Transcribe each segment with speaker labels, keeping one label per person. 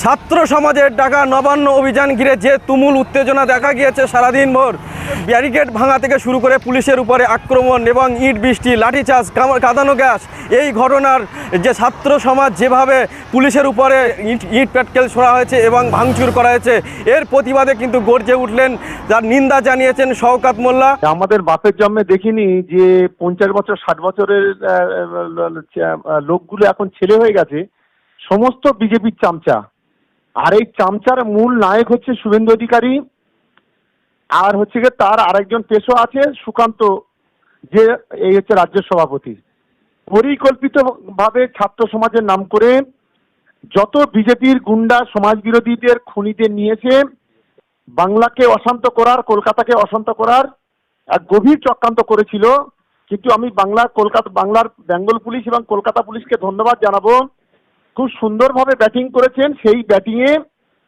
Speaker 1: ছাত্র সমাজের ডাকা নবান্ন অভিযান ঘিরে যে তুমুল উত্তেজনা দেখা গিয়েছে সারাদিন ভোর ব্যারিকেড ভাঙা থেকে শুরু করে পুলিশের উপরে আক্রমণ এবং ইট, বৃষ্টি, লাঠিচার্জ কাঁদানো গ্যাস, এই ঘটনার যে ছাত্র সমাজ যেভাবে পুলিশের উপরে ইট ইট প্যাটকেল ছোড়া হয়েছে এবং ভাঙচুর করা হয়েছে, এর প্রতিবাদে কিন্তু গর্জে উঠলেন, যার নিন্দা জানিয়েছেন শওকাত মোল্লা।
Speaker 2: আমাদের বাপের জন্মে দেখিনি যে পঞ্চাশ বছর, ষাট বছরের লোকগুলো এখন ছেলে হয়ে গেছে, সমস্ত বিজেপির চামচা। আর এই চামচার মূল নায়ক হচ্ছে শুভেন্দু অধিকারী। আর হচ্ছে গিয়ে তার আরেকজন পেশো আছে, সুকান্ত, যে এই হচ্ছে রাজ্য সভাপতি। পরিকল্পিত ভাবে ছাত্র সমাজের নাম করে যত বিজেপির গুন্ডা সমাজ বিরোধীদের খুনিদের নিয়েছে, বাংলাকে অশান্ত করার, কলকাতাকে অশান্ত করার এক গভীর চক্রান্ত করেছিল। কিন্তু আমি বাংলা, কলকাতা, বাংলার বেঙ্গল পুলিশ এবং কলকাতা পুলিশকে ধন্যবাদ জানাব। খুব সুন্দরভাবে ব্যাটিং করেছেন। সেই ব্যাটিংয়ে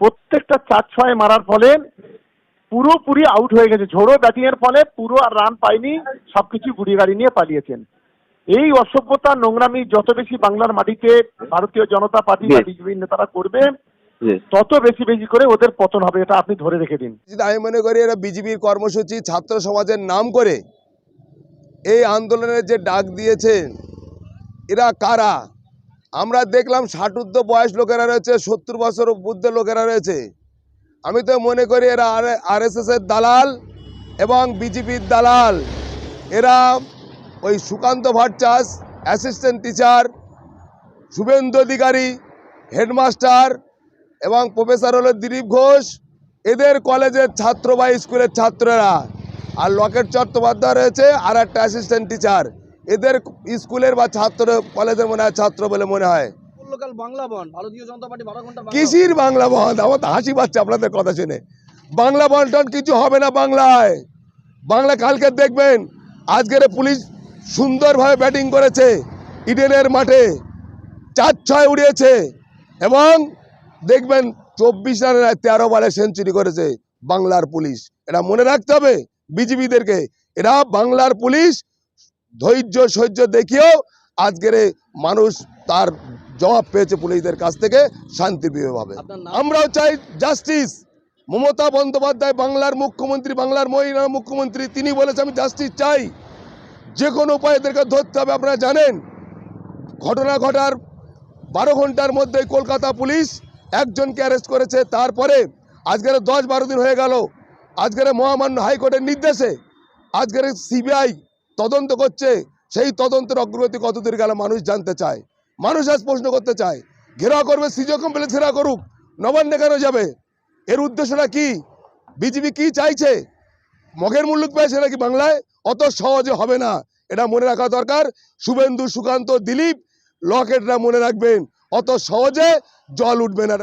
Speaker 2: প্রত্যেকটা চার ছয় মারার ফলে পুরোপুরি আউট হয়ে গেছে। ঝোড়ো ব্যাটিং এর ফলে পুরো আর রান পায়নি সবকিছু গুড়ি গাড়ি নিয়ে পালিয়েছেন। এই অসভ্যতা নোংরামি যত বেশি বাংলার মাটিতে ভারতীয় জনতা পার্টি বা. বিজেপি নেতারা করবে তত বেশি বেশি করে ওদের পতন হবে এটা আপনি ধরে রেখে দিন।
Speaker 3: আমি মনে করি এরা বিজেপির কর্মসূচি ছাত্র সমাজের নাম করে এই আন্দোলনের যে ডাক দিয়েছেন এরা কারা? আমরা দেখলাম ষাটুর্ধ বয়স লোকেরা রয়েছে, সত্তর বছর বুদ্ধ লোকেরা রয়েছে। আমি তো মনে করি এরা আর এর দালাল এবং বিজেপির দালাল। এরা ওই Sukanta Bhattacharya assistant teacher Suvendu Adhikari headmaster এবং প্রফেসর হলো দিলীপ ঘোষ। এদের কলেজের ছাত্র বা স্কুলের ছাত্ররা। আর লকেট চট্টোপাধ্যায় রয়েছে আর একটা অ্যাসিস্ট্যান্ট টিচার এদের স্কুলের বা ছাত্র কলেজের মনে হয় ছাত্র বলে মনে হয়।
Speaker 4: লোকাল বাংলা বন বারো
Speaker 3: আমার তো হাসি পাচ্ছে আপনাদের কথা শুনে। বাংলা বন্টন কিছু হবে না বাংলায়। বাংলা কালকে দেখবেন আজকের পুলিশ সুন্দরভাবে ব্যাটিং করেছে ইডেনের মাঠে। চার ছয় উড়িয়েছে এবং দেখবেন চব্বিশ রানের তেরো বলে সেঞ্চুরি করেছে বাংলার পুলিশ। এটা মনে রাখতে হবে বিজিবিদেরকে এরা বাংলার পুলিশ ধৈর্য সহ্য দেখিয়েও আজকের এই মানুষ তার জবাব পেয়েছে পুলিশদের কাছ থেকে শান্তিপ্রিয়ভাবে। আমরাও চাই জাস্টিস মমতা বন্দ্যোপাধ্যায় বাংলার মুখ্যমন্ত্রী বাংলার মহিলা মুখ্যমন্ত্রী তিনি বলেছে আমি জাস্টিস চাই। যে কোনো উপায়ে এদেরকে ধরতে হবে আপনারা জানেন। ঘটনা ঘটার বারো ঘণ্টার মধ্যে কলকাতা পুলিশ একজনকে অ্যারেস্ট করেছে। তারপরে আজকের দশ বারো দিন হয়ে গেল। আজকের মহামান্য হাইকোর্টের নির্দেশে আজকের সিবিআই তদন্ত করছে, সেই তদন্তের অগ্রগতি কতদূর গেল মানুষ জানতে চায়। মানুষ আজ প্রশ্ন করতে চায় ঘেরাও করবে, সিজো কমপ্লেক্স ঘেরাও করুক, নবান্নে কেন যাবে? এর উদ্দেশ্যটা কি? বিজেপি কি চাইছে? মগের মুল্লুক পেয়েছে নাকি বাংলায়? অত সহজে হবে না। এটা মনে রাখা দরকার। শুভেন্দু, সুকান্ত, দিলীপ, লকেটরা মনে রাখবেন, অত সহজে জল উঠবে না।